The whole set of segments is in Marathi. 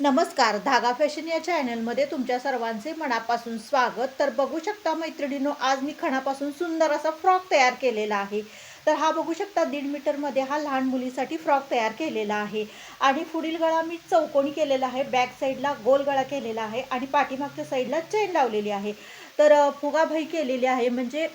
नमस्कार धागा फॅशन या चॅनलमध्ये तुमच्या सर्वांचे मनापासून स्वागत. तर बघू शकता मैत्रिणीनो आज मी खणापासून सुंदर असा फ्रॉक तयार केलेला आहे. तर हा बघू शकता दीड मीटरमध्ये हा लहान मुलीसाठी फ्रॉक तयार केलेला आहे. आणि पुढील गळा मी चौकोनी केलेला आहे. बॅक साईडला गोल गळा केलेला आहे आणि पाठीमागच्या साईडला चेन लावलेली आहे. तर फुगाभाई केलेली आहे. म्हणजे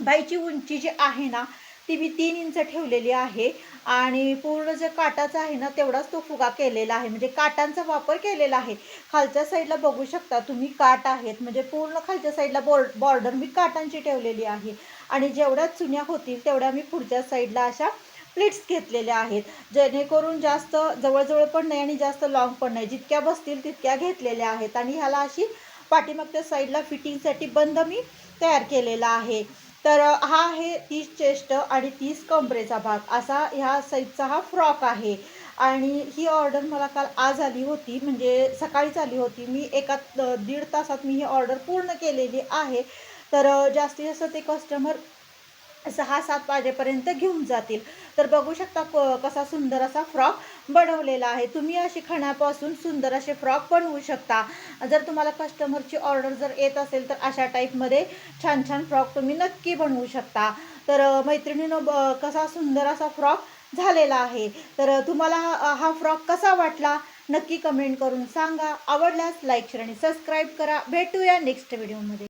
बाईची उंची जी आहे ना ती मी तीन इंच ठेवलेली आहे आणि पूर्ण जे काटाचा आहे ना तेवढाच तो फुगा केलेला आहे. म्हणजे काटांचा वापर केलेला आहे. खालच्या साईडला बघू शकता तुम्ही काट आहेत. म्हणजे पूर्ण खालच्या साईडला बॉर्ड बॉर्डर मी काटांची ठेवलेली आहे. आणि जेवढ्या चुन्या होतील तेवढ्या मी पुढच्या साईडला अशा प्लेट्स घेतलेल्या आहेत. जेणेकरून जास्त जवळजवळ पण नाही आणि जास्त लॉंग पण नाही. जितक्या बसतील तितक्या घेतलेल्या आहेत. आणि ह्याला अशी पाठीमागच्या साईडला फिटिंगसाठी बंद मी तयार केलेला आहे. तर हा आहे तीस चेस्ट आणि तीस कमरेचा भाग. असा ह्या साईजचा हा फ्रॉक आहे. आणि ही ऑर्डर मला काल आज आली होती म्हणजे सकाळीच आली होती. मी एका दीड तासात मी ही ऑर्डर पूर्ण केलेली आहे. तर जास्तीत जास्त ते कस्टमर सहा सात वाजेपर्यंत घेऊन जातील. तर बघू शकता क- कसा सुंदर असा फ्रॉक बनवलेला आहे. तुम्ही अशी खणापासून सुंदर असे फ्रॉक बनवू शकता. जर तुम्हाला कस्टमरची ऑर्डर जर येत असेल तर अशा टाईपमध्ये छान छान फ्रॉक तुम्ही नक्की बनवू शकता. तर मैत्रिणीनं ब कसा सुंदर असा फ्रॉक झालेला आहे. तर तुम्हाला हा हा फ्रॉक कसा वाटला? नक्की कमेंट करून सांगा. आवडल्यास लाईक शेअर आणि सबस्क्राईब करा. भेटूया नेक्स्ट व्हिडिओमध्ये